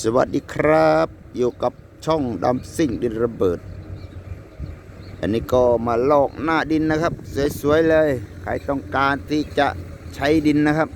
สวัสดีครับ อยู่กับช่องดำซิ่งดินระเบิด อันนี้ก็มาลอกหน้าดินนะครับ สวยๆเลย ใครต้องการที่จะใช้ดินนะครับ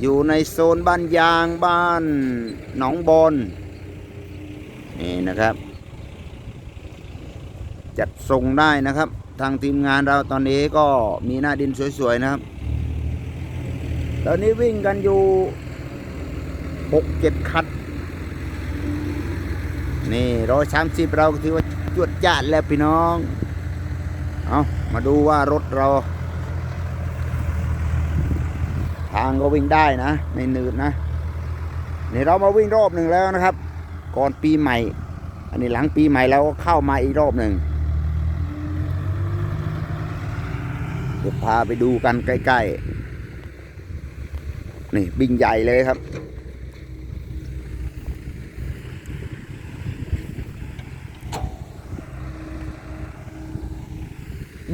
อยู่ในโซนบ้านยางบ้านหนองบอนนี่นะครับ จัดส่งได้นะครับ ทางทีมงานเราตอนนี้ก็มีหน้าดินสวยๆนะครับ ตอนนี้วิ่งกันอยู่หกเจ็ดคัน นี่ร้อยสามสิบเราถือว่าจวดจาดแล้วพี่น้อง เอามาดูว่ารถเรา ทางก็วิ่งได้นะ ไม่หนืดนะนี่เรามาวิ่งรอบหนึ่งแล้วนะครับ ก่อนปีใหม่ อันนี้หลังปีใหม่เราก็เข้ามาอีกรอบหนึ่งเดี๋ยวพาไปดูกันใกล้ๆ นี่บิงใหญ่เลยครับ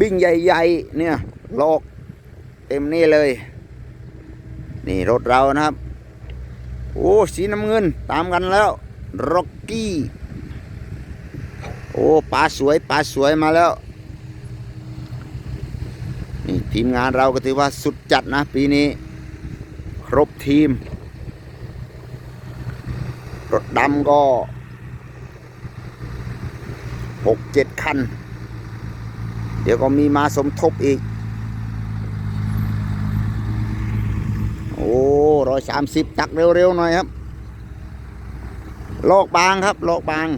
บิ้งใหญ่ๆ เนี่ยโลกเต็มนี่เลย นี่รถเรานะครับ โอ้สีน้ำเงินตามกันแล้วร็อกกี้ โอ้ปลาสวยปลาสวยมาแล้ว นี่ทีมงานเราก็ถือว่าสุดจัดนะปีนี้ ครบทีม รถดำก็หกเจ็ดคัน เดี๋ยวก็มีมาสมทบอีก โอ้ร้อยสามสิบตักเร็วๆหน่อยครับโลกบางครับโลกบาง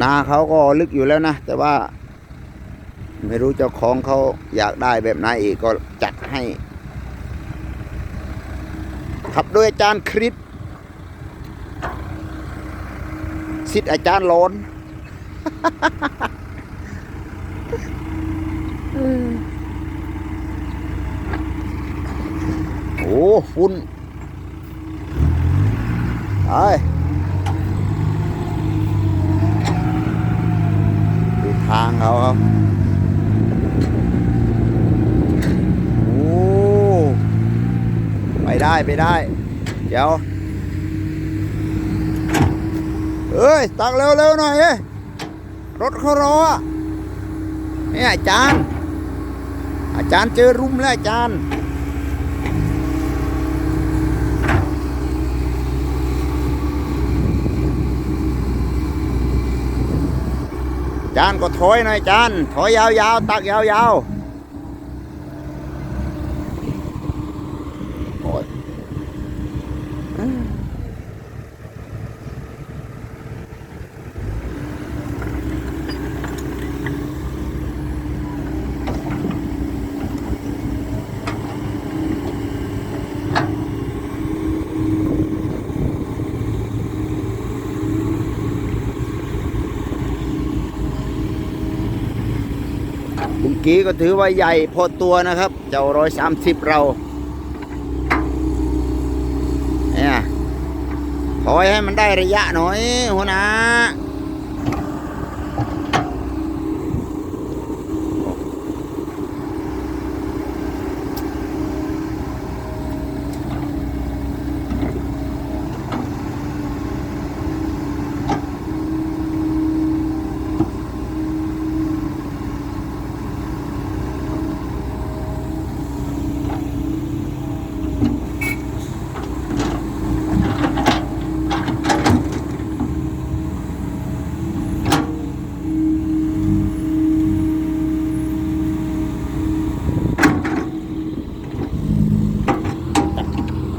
นาเขาก็ลึกอยู่แล้วนะ แต่ว่า ไม่รู้เจ้าของเขาอยากได้แบบไหนอีกก็จัดให้ขับโดยอาจารย์คริส สิทธิ์อาจารย์โลนโอ้ฝุ่นไปดูทางเขาครับโอ้ ไปได้ไปได้ เดี๋ยว เอ้ย ตักเร็วๆหน่อยเอ้ยรถเขารออะเนี่ยอาจารย์ อาจารย์เจอรุมแล้วอาจารย์อาจารย์ก็ถอยหน่อยอาจารย์ถอยยาวๆตักยาวๆ กี้ก็ถือว่าใหญ่พอตัวนะครับ เจ้าร้อยสามสิบเราเนี่ยขอให้มันได้ระยะหน่อยหัวหน้า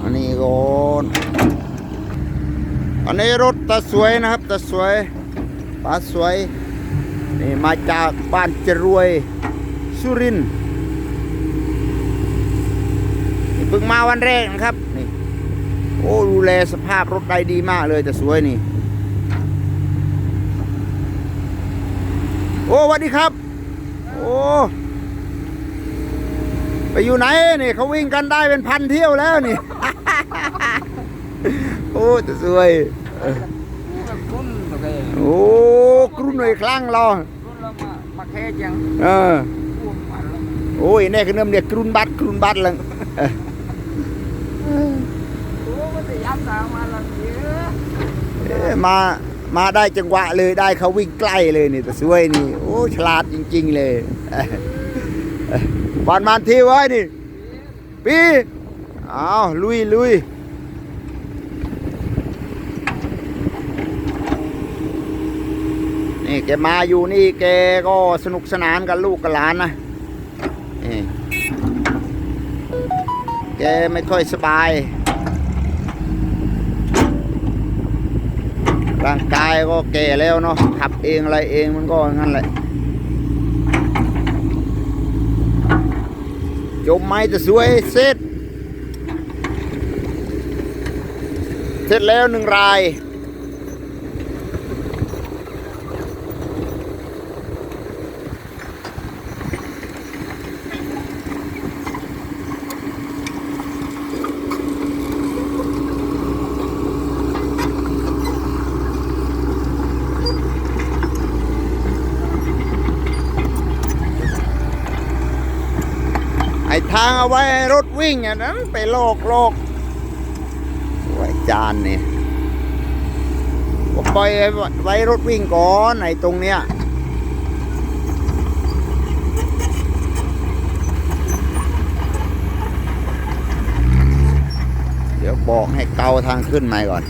อันนี้ก่อนอั นนี้รถตาสวยนะครับตาสวยป้าสวยนี่มาจากบ้านจรวยสุรินนี่เพิ่งมาวันแรกนะครับนี่โอ้ดูแลสภาพรถได้ดีมากเลยแต่สวยนี่ โอ้สวัสดีครับ โอ้ไปอยู่ไหนนี่เขาวิ่งกันได้เป็นพันเที่ยวแล้วนี่ โอ้แต่สวย โอเคโอ้กรุ่นหน่วยคลั่งรอคุณเรามามาแค่ยังเออพูดมาแล้วโอ้ยแน่คือเนิ่มเนี่ยกรุ่นบัดกรุ่นบัดเลยเออยับตามมาละเยอะเอ๊ะมามาได้จังหวะเลยได้เขาวิ่งใกล้เลยนี่แต่สวยนี่โอ้ฉลาดจริง ๆ เลยเอ้ยเอ้ยบอลมันทีไว้นี่ปีเอาลุยลุย นี่แกมาอยู่นี่แกก็สนุกสนานกับลูกกับหลานนะนี่แกไม่ค่อยสบาย ร่างกายก็แก่แล้วเนาะขับเองอะไรเองมันก็งั้นแหละจมไม้จะสวยเสร็จ เสร็จแล้วหนึ่งราย ไอ้ ทางเอาไว้รถวิ่งอะนั้น ไปโลกโลกไว้จานนี่ปล่อยไว้รถวิ่งก่อนไอ้ตรงเนี้ยเดี๋ยวบอกให้เกาทางขึ้นใหม่ก่อน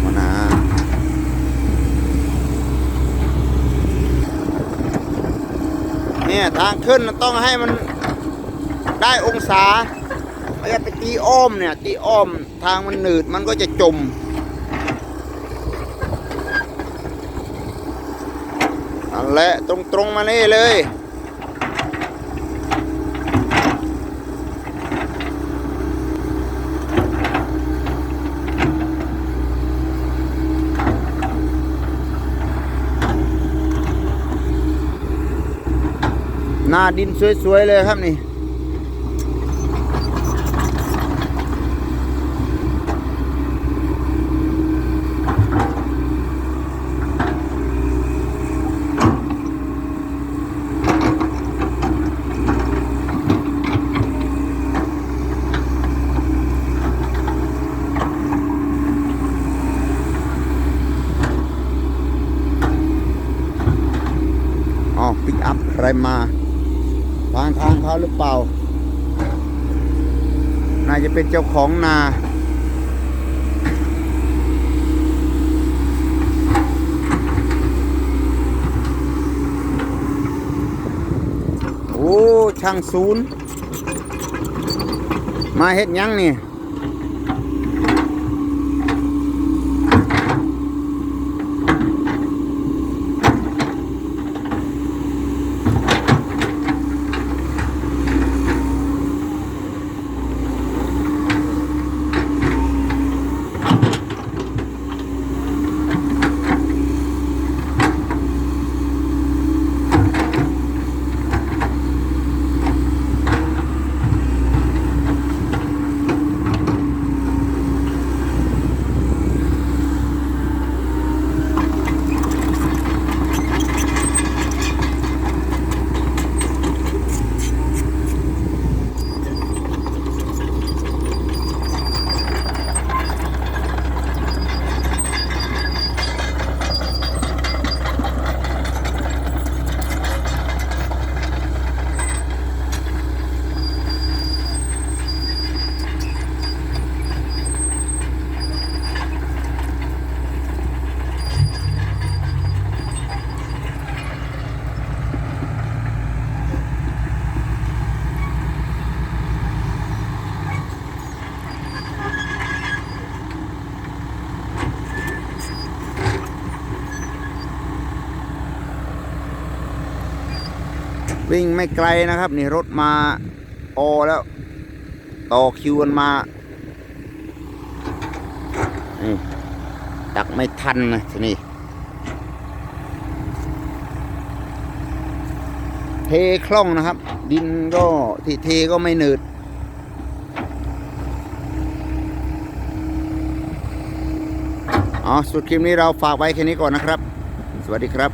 หัวหน้าเนี่ย ทางขึ้นมันต้องให้มันได้องศาไม่จะไปตีอ้อมเนี่ย ตีอ้อมทางมันหนืดมันก็จะจม อันแหละตรงตรงๆมานี่เลย หน้าดินสวยๆเลยครับนี่ อ๋อปิกอัพอะไรมา ทางทางเขาหรือเปล่า น่าจะเป็นเจ้าของนาโอ้ช่างศูนย์ มาเฮ็ดยังนี่ วิ่งไม่ไกลนะครับ นี่รถมาออแล้ว ต่อคิวกันมาตักไม่ทันนะทีนี่เทคล่องนะครับ ดินก็ที่เทก็ไม่หนืดอ๋อสุดคลิปนี้เราฝากไว้แค่นี้ก่อนนะครับ สวัสดีครับ